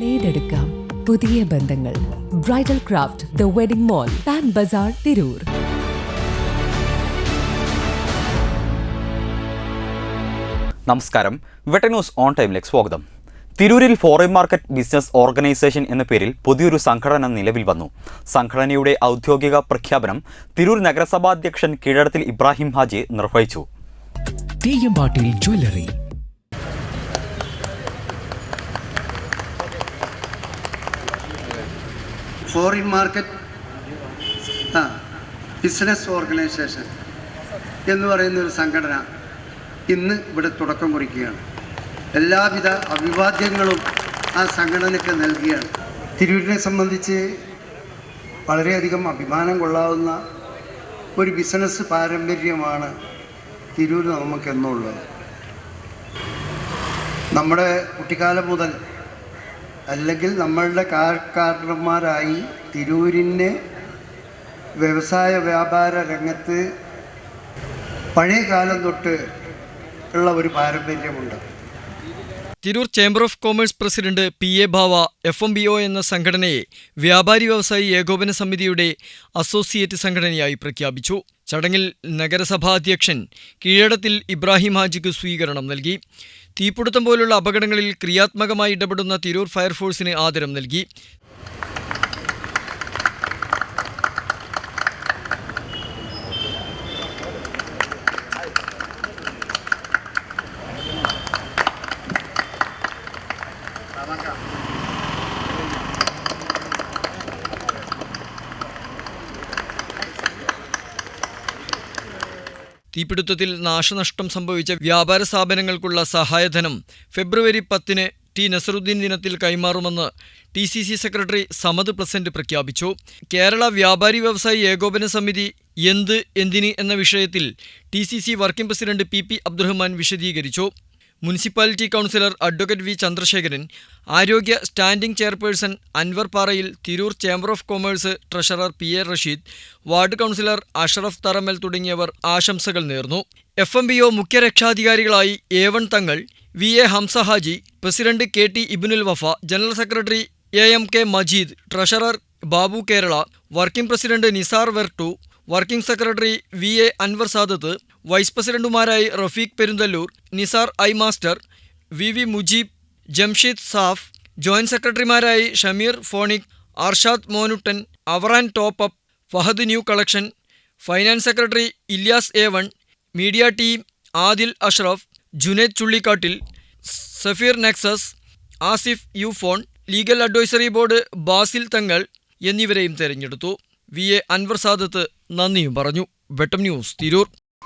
നേടെടുക്കാം പുതിയ ബന്ധങ്ങൾ. Bridal craft the wedding mall Pan Bazar Tirur നമസ്കാരം. വെട്ട ന്യൂസ് ഓൺ ടൈമിലേക്ക് സ്വാഗതം. തിരൂരിൽ ഫോറിൻ മാർക്കറ്റ് ബിസിനസ് ഓർഗനൈസേഷൻ എന്ന പേരിൽ പുതിയൊരു സംഘടന നിലവിൽ വന്നു. സംഘടനയുടെ ഔദ്യോഗിക പ്രഖ്യാപനം തിരൂർ നഗരസഭാധ്യക്ഷൻ കീഴടത്തിൽ ഇബ്രാഹിം ഹാജി നിർവഹിച്ചു. തെയ്യമ്പാട്ടിൽ ജ്വല്ലറി ഫോറിൻ മാർക്കറ്റ് ആ ബിസിനസ് ഓർഗനൈസേഷൻ എന്ന് പറയുന്ന ഒരു സംഘടന ഇന്ന് ഇവിടെ തുടക്കം കുറിക്കുകയാണ്. എല്ലാവിധ അഭിവാദ്യങ്ങളും ആ സംഘടനയ്ക്ക് നൽകുകയാണ്. തിരൂരിനെ സംബന്ധിച്ച് വളരെയധികം അഭിമാനം കൊള്ളാവുന്ന ഒരു ബിസിനസ് പാരമ്പര്യമാണ് തിരൂർ നമുക്കെന്നുള്ളത് നമ്മുടെ കുട്ടിക്കാലം മുതൽ അല്ലെങ്കിൽ നമ്മളുടെ കാർക്കാരന്മാരായി തിരൂരിനെ വ്യവസായ വ്യാപാര രംഗത്ത് പഴയ കാലം തൊട്ട് ഉള്ള ഒരു പാരമ്പര്യമുണ്ട്. Tirur chamber of commerce president P A ഭാവ എഫ് എം ബി ഒ എന്ന സംഘടനയെ വ്യാപാരി വ്യവസായി ഏകോപന സമിതിയുടെ അസോസിയേറ്റ് സംഘടനയായി പ്രഖ്യാപിച്ചു. ചടങ്ങിൽ നഗരസഭാ അധ്യക്ഷൻ കീഴടത്തിൽ ഇബ്രാഹിം ഹാജിക്ക് സ്വീകരണം നൽകി. തീപിടുത്തം പോലുള്ള അപകടങ്ങളിൽ ക്രിയാത്മകമായി ഇടപെടുന്ന തിരൂർ ഫയർഫോഴ്സിന് ആദരം നൽകി. തീപിടുത്തത്തിൽ നാശനഷ്ടം സംഭവിച്ച വ്യാപാര സ്ഥാപനങ്ങൾക്കുള്ള സഹായധനം ഫെബ്രുവരി പത്തിന് ടി നസറുദ്ദീൻ ദിനത്തിൽ കൈമാറുമെന്ന് T C C secretary Samad present പ്രഖ്യാപിച്ചു. കേരള വ്യാപാരി വ്യവസായി ഏകോപന സമിതി എന്ത് എന്തിന് എന്ന വിഷയത്തിൽ T C C working president P P Abdurahman വിശദീകരിച്ചു. Municipality councillor advocate V Chandrasekharan ആരോഗ്യ standing chairperson Anwar Parayil Tirur chamber of commerce treasurer P A Rasheed ward councillor Ashraf Tharamal തുടങ്ങിയവർ ആശംസകൾ നേർന്നു. എഫ് എം ബി ഒ മുഖ്യ രക്ഷാധികാരികളായി A one Thangal V A Hamza Haji president K T Ibinul Wafa general secretary A M K Majeed treasurer Babu Kerala working president Nisar Vertu working secretary V A Anwar Sadath vice പ്രസിഡന്റുമാരായി Rafeeq Perunthallur Nisar I master V V Mujeeb Jamsheed Saf joint സെക്രട്ടറിമാരായി Shameer phonic Arshad Monuttan Avaran top up Fahad new collection finance secretary Ilyas A one media team Adil Ashraf Juned Chullikattil Safeer Nexus Asif U phone legal advisory board Basil Thangal എന്നിവരെയും തെരഞ്ഞെടുത്തു. V A Anwar Sadath നന്ദിയും പറഞ്ഞു. Vettam news Tirur.